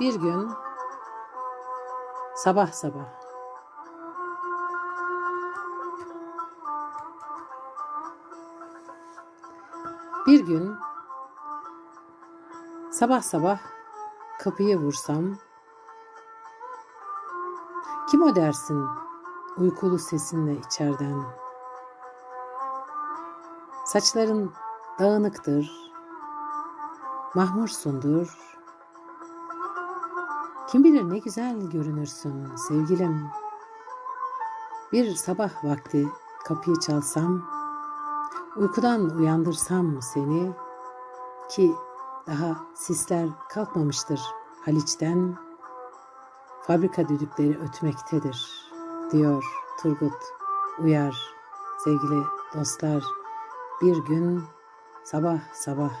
Bir gün sabah sabah bir gün sabah sabah kapıyı vursam kim o dersin uykulu sesinle içerden saçların dağınıktır mahmursundur kim bilir ne güzel görünürsün sevgilim. Bir sabah vakti kapıyı çalsam, uykudan uyandırsam seni ki daha sisler kalkmamıştır Haliç'ten, fabrika düdükleri ötmektedir diyor Turgut Uyar sevgili dostlar. Bir gün sabah sabah